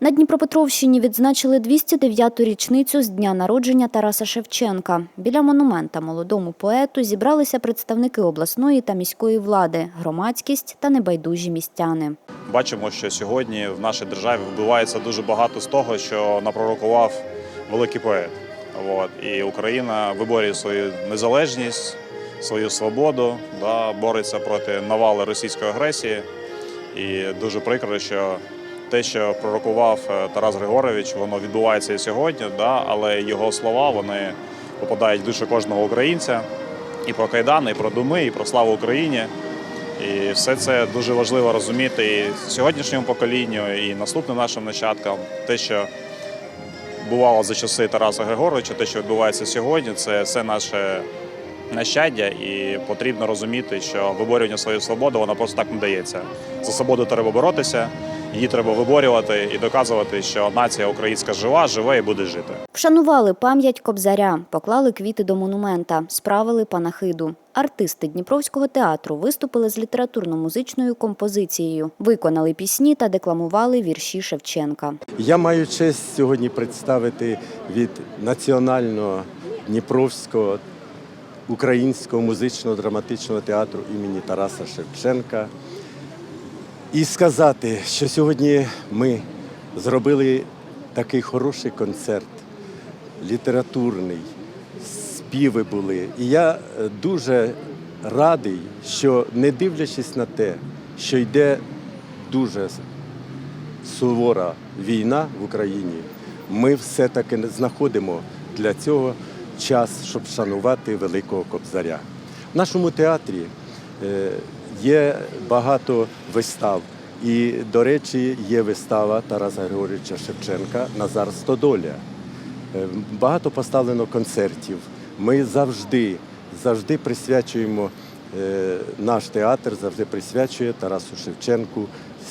На Дніпропетровщині відзначили 209-ту річницю з дня народження Тараса Шевченка. Біля монумента молодому поету зібралися представники обласної та міської влади, громадськість та небайдужі містяни. Бачимо, що сьогодні в нашій державі вбивається дуже багато з того, що напророкував великий поет. От. І Україна виборює свою незалежність, свою свободу, да, бореться проти навали російської агресії. І дуже прикро, що те, що пророкував е, Тарас Григорович, воно відбувається і сьогодні, да, але його слова вони попадають в душу кожного українця і про кайдани, і про думи, і про славу Україні. І все це дуже важливо розуміти і сьогоднішньому поколінню, і наступним нашим нащадкам. Те, що бувало за часи Тараса Григоровича, те, що відбувається сьогодні, це все наше нащадя, і потрібно розуміти, що виборювання своєї свободи воно просто так не дається. За свободу треба боротися, її треба виборювати і доказувати, що нація українська жива, живе і буде жити. Вшанували пам'ять Кобзаря, поклали квіти до монумента, справили панахиду. Артисти Дніпровського театру виступили з літературно-музичною композицією, виконали пісні та декламували вірші Шевченка. Я маю честь сьогодні представити від Національного Дніпровського українського музично-драматичного театру імені Тараса Шевченка і сказати, що сьогодні ми зробили такий хороший концерт, літературний, співи були. І я е, дуже радий, що не дивлячись на те, що йде дуже сувора війна в Україні, ми все-таки знаходимо для цього час, щоб шанувати великого кобзаря. В нашому театрі е, є багато вистав. І, до речі, є вистава Тараса Григоровича Шевченка Назар Стодоля. Е, Багато поставлено концертів. Ми завжди, завжди присвячуємо е, наш театр, завжди присвячує Тарасу Шевченку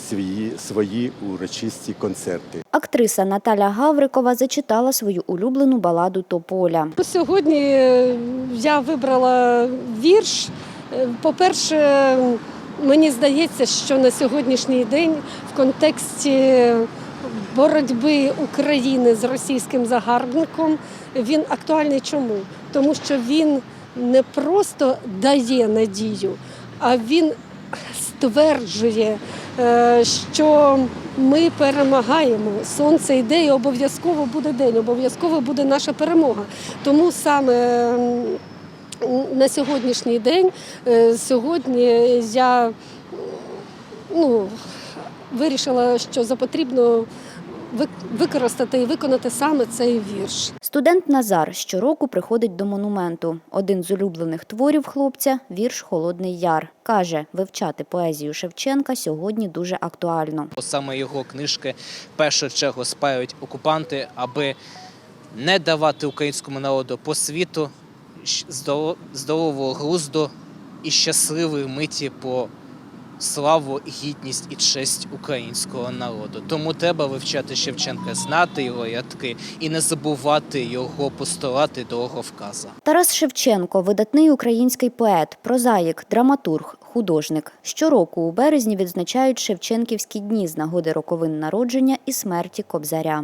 свої, свої урочисті концерти. Актриса Наталя Гаврикова зачитала свою улюблену баладу Тополя. Сьогодні е, я вибрала вірш. Е, По-перше, мені здається, що на сьогоднішній день в контексті боротьби України з російським загарбником він актуальний. Чому? Тому що він не просто дає надію, а він стверджує, е, що ми перемагаємо. Сонце йде і обов'язково буде день, обов'язково буде наша перемога. Тому саме на сьогоднішній день, е, сьогодні я ну, вирішила, що за потрібно ви- використати і виконати саме цей вірш. Студент Назар щороку приходить до монументу. Один з улюблених творів хлопця вірш Холодний Яр. Каже, вивчати поезію Шевченка сьогодні дуже актуально. Саме його книжки в першу чергу спають окупанти, аби не давати українському народу по світу здорового глузду і щасливої миті по славу, гідність і честь українського народу. Тому треба вивчати Шевченка, знати його рядки і не забувати його постулати дороговказа. Тарас Шевченко видатний український поет, прозаїк, драматург, художник. Щороку у березні відзначають Шевченківські дні з нагоди роковин народження і смерті Кобзаря.